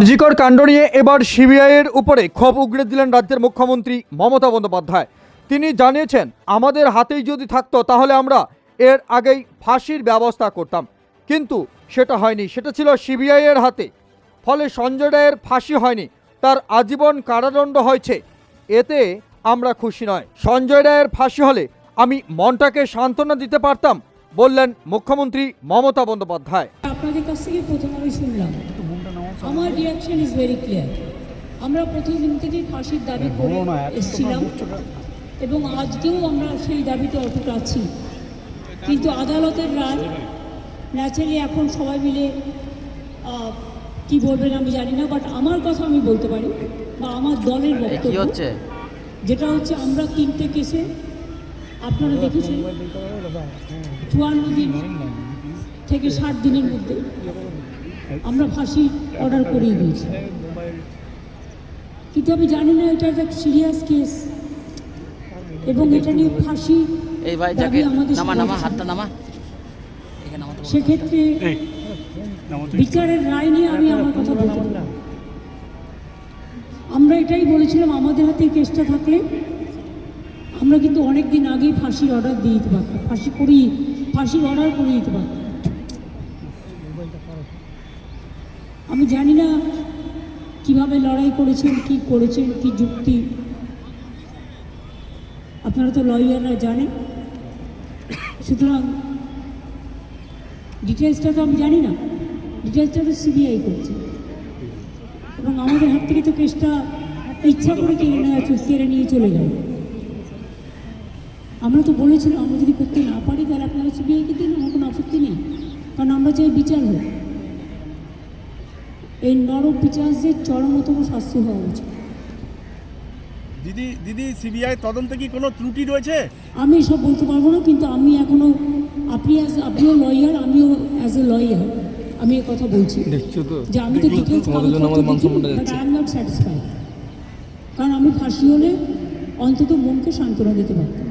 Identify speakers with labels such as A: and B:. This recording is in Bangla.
A: আরজিকর কাণ্ড নিয়ে এবার সিবিআইয়ের উপরে ক্ষোভ উগড়ে দিলেন রাজ্যের মুখ্যমন্ত্রী মমতা বন্দ্যোপাধ্যায়। তিনি জানিয়েছেন, আমাদের হাতেই যদি থাকতো তাহলে আমরা এর আগেই ফাঁসির ব্যবস্থা করতাম। কিন্তু সেটা হয়নি, সেটা ছিল সিবিআইয়ের হাতে। ফলে সঞ্জয় রায়ের ফাঁসি হয়নি, তার আজীবন কারাদণ্ড হয়েছে। এতে আমরা খুশি নয়। সঞ্জয় রায়ের ফাঁসি হলে আমি মনটাকে সান্ত্বনা দিতে পারতাম, বললেন মুখ্যমন্ত্রী মমতা বন্দ্যোপাধ্যায়।
B: আপনাদের কাছ থেকে প্রথম আমি শুনলাম আমার রিয়াকশন ইজ ভেরি ক্লিয়ার আমরা প্রথম দিন থেকেই ফাঁসির দাবি করে এসেছিলাম এবং আজকেও আমরা সেই দাবিতে অটুট আছি। কিন্তু আদালতের রায় ন্যাচারালি এখন সবাই মিলে কি বলবেন আমি জানি না বাট আমার কথা আমি বলতে পারি বা আমার দলের বক্তব্য
C: হচ্ছে?
B: যেটা হচ্ছে আমরা তিনটে কেসে আপনারা দেখেছেন চুয়ান্ন দিন থেকে ষাট দিনের মধ্যে। আমরা ফাঁসি অর্ডার করিয়ে দিয়েছি। কিন্তু আমি জানি না এটা একটা সিরিয়াস কেস এবং এটা নিয়ে ফাঁসি
C: এই ভাই যাকে নামা নামা হাতটা নামা।
B: সেক্ষেত্রে বিচারের রায় নিয়ে আমি আমার কথা বলতে আমরা এটাই বলেছিলাম আমাদের হাতে কেসটা থাকলে আমরা কিন্তু অনেক দিন আগেই ফাঁসির অর্ডার দিয়ে দিতে পারতাম। ফাঁসি করিয়ে ফাঁসির অর্ডার করে দিতে পারতাম। আমি জানি না কীভাবে লড়াই করেছেন, কি করেছেন, কি যুক্তি। আপনারা তো লয়াররা জানেন। সুতরাং ডিটেলসটা তো আমি জানি না। ডিটেলসটা তো সিবিআই করছে। এবং আমাদের হাত থেকে তো কেসটা ইচ্ছা করে কেড়ে নেওয়া কেড়ে নিয়ে চলে যাবে আমরা তো বলেছিলাম, আমরা যদি করতে না পারি, তাহলে আপনারা সিবিআইকে দিন আমার কোনো আপত্তি নেই। কারণ আমরা চাই বিচার হোক। এই নরক বিচারদের চরমতম শাস্তি হওয়া উচিত।
D: দিদি দিদি সিবিআই তদন্তে কি কোনো ত্রুটি রয়েছে?
B: আমি এসব বলতে পারব না কিন্তু আমি এখনও আপনি অ্যাজ আপনিও লয়ার আমিও অ্যাজ এ লয়ার আমি এ কথা বলছি।
E: দেখছ তো?
B: যে আমি তো ডিটেলস
E: তোমাদের জন্য আমাদের মান সম্মানটা যাচ্ছে।
B: আই এম নট স্যাটিসফাইড কারণ আমি ফাঁসি হলে অন্তত মনকে সান্ত্বনা দিতে পারতাম।